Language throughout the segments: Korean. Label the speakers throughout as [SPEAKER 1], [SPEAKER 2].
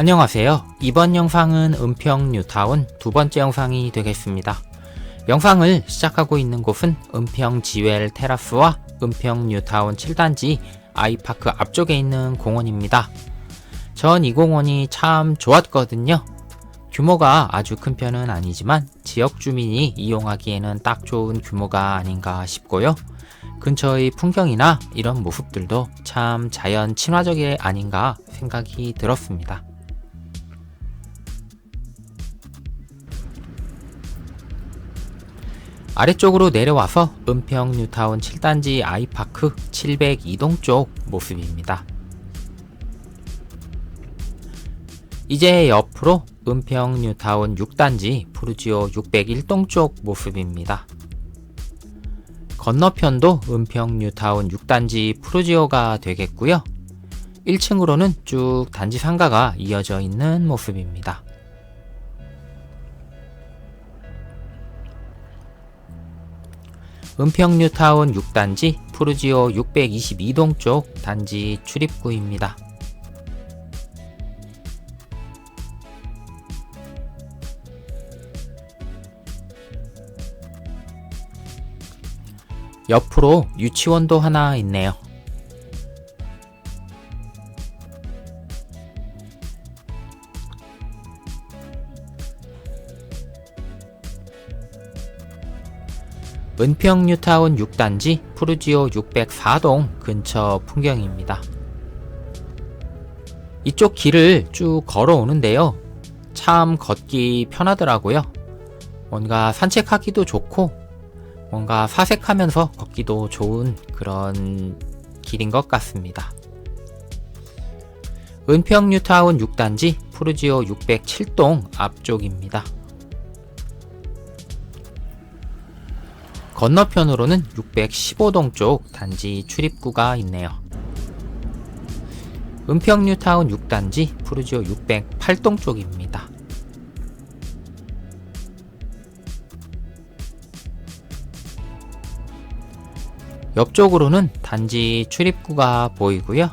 [SPEAKER 1] 안녕하세요. 이번 영상은 은평 뉴타운 두 번째 영상이 되겠습니다. 영상을 시작하고 있는 곳은 은평 지웰 테라스와 은평 뉴타운 7단지 아이파크 앞쪽에 있는 공원입니다. 전 이 공원이 참 좋았거든요. 규모가 아주 큰 편은 아니지만 지역 주민이 이용하기에는 딱 좋은 규모가 아닌가 싶고요. 근처의 풍경이나 이런 모습들도 참 자연 친화적이 아닌가 생각이 들었습니다. 아래쪽으로 내려와서 은평 뉴타운 7단지 아이파크 702동 쪽 모습입니다. 이제 옆으로 은평 뉴타운 6단지 푸르지오 601동 쪽 모습입니다. 건너편도 은평 뉴타운 6단지 푸르지오가 되겠고요. 1층으로는 쭉 단지 상가가 이어져 있는 모습입니다. 은평 뉴타운 6단지 푸르지오 622동 쪽 단지 출입구입니다. 옆으로 유치원도 하나 있네요. 은평 뉴타운 6단지 푸르지오 604동 근처 풍경입니다. 이쪽 길을 쭉 걸어오는데요. 참 걷기 편하더라고요. 뭔가 산책하기도 좋고, 뭔가 사색하면서 걷기도 좋은 그런 길인 것 같습니다. 은평 뉴타운 6단지 푸르지오 607동 앞쪽입니다. 건너편으로는 615동 쪽 단지 출입구가 있네요. 은평 뉴타운 6단지 푸르지오 608동 쪽입니다. 옆쪽으로는 단지 출입구가 보이고요.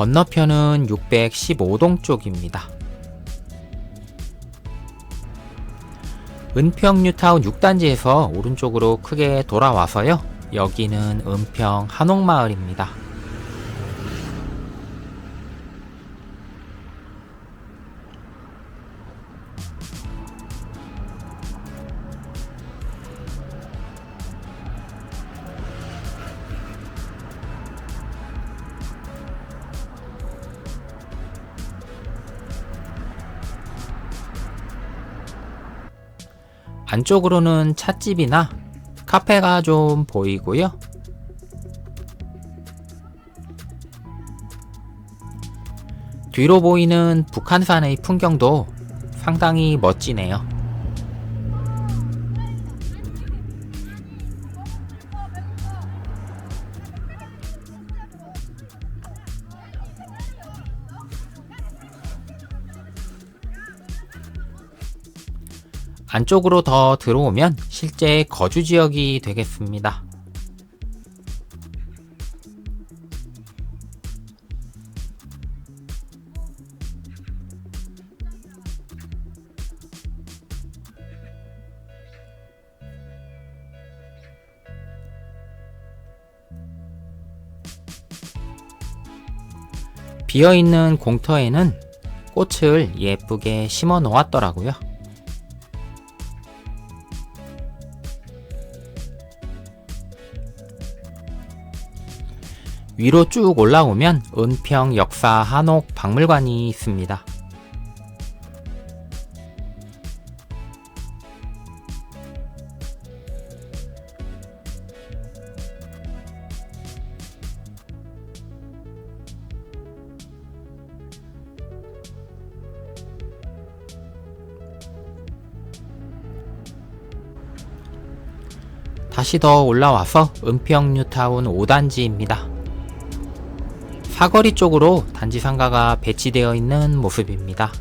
[SPEAKER 1] 건너편은 615동 쪽입니다. 은평 뉴타운 6단지에서 오른쪽으로 크게 돌아와서요. 여기는 은평 한옥마을입니다. 안쪽으로는 찻집이나 카페가 좀 보이고요. 뒤로 보이는 북한산의 풍경도 상당히 멋지네요. 안쪽으로 더 들어오면 실제 거주 지역이 되겠습니다. 비어있는 공터에는 꽃을 예쁘게 심어 놓았더라고요. 위로 쭉 올라오면 은평 역사 한옥 박물관이 있습니다. 다시 더 올라와서 은평 뉴타운 5단지입니다. 사거리 쪽으로 단지 상가가 배치되어 있는 모습입니다.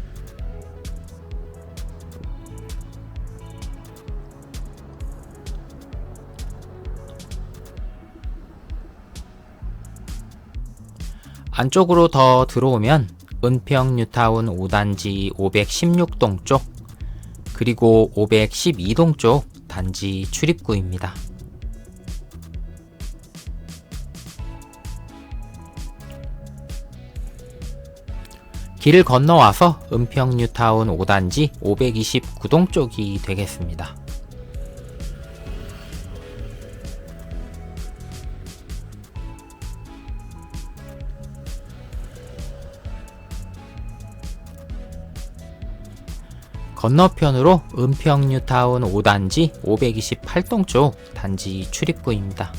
[SPEAKER 1] 안쪽으로 더 들어오면 은평 뉴타운 5단지 516동 쪽 그리고 512동 쪽 단지 출입구입니다. 길을 건너와서 은평 뉴타운 5단지 529동 쪽이 되겠습니다. 건너편으로 은평 뉴타운 5단지 528동 쪽 단지 출입구입니다.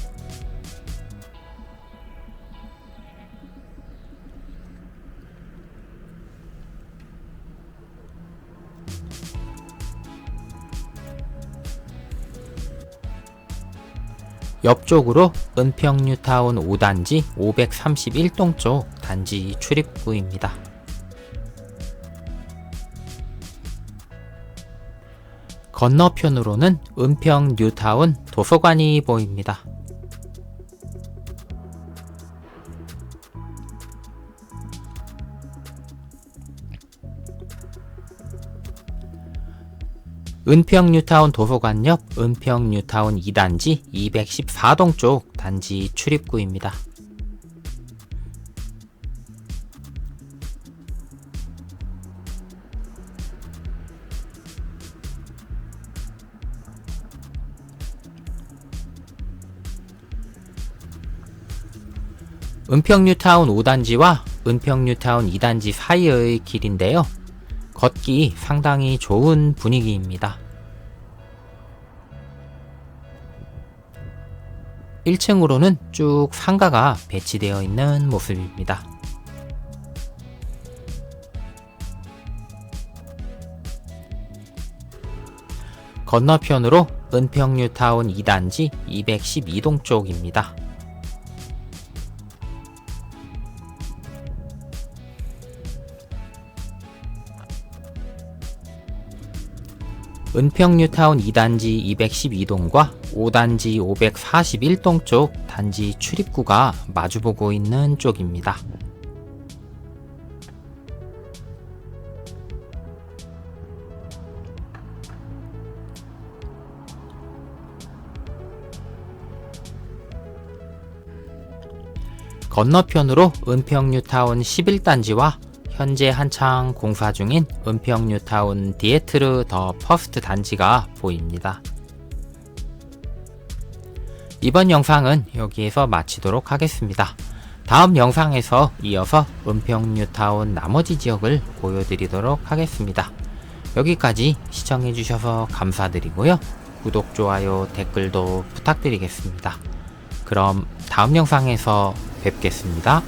[SPEAKER 1] 옆쪽으로 은평 뉴타운 5단지 531동 쪽 단지 출입구입니다. 건너편으로는 은평 뉴타운 도서관이 보입니다. 은평 뉴타운 도서관 옆 은평 뉴타운 2단지 214동 쪽 단지 출입구입니다. 은평뉴타운 5단지와 은평뉴타운 2단지 사이의 길인데요. 걷기 상당히 좋은 분위기입니다. 1층으로는 쭉 상가가 배치되어 있는 모습입니다. 건너편으로 은평뉴타운 2단지 212동 쪽입니다. 은평뉴타운 2단지 212동과 5단지 541동 쪽 단지 출입구가 마주보고 있는 쪽입니다. 건너편으로 은평뉴타운 11단지와 현재 한창 공사 중인 은평 뉴타운 디에트르 더 퍼스트 단지가 보입니다. 이번 영상은 여기에서 마치도록 하겠습니다. 다음 영상에서 이어서 은평 뉴타운 나머지 지역을 보여드리도록 하겠습니다. 여기까지 시청해주셔서 감사드리고요. 구독, 좋아요, 댓글도 부탁드리겠습니다. 그럼 다음 영상에서 뵙겠습니다.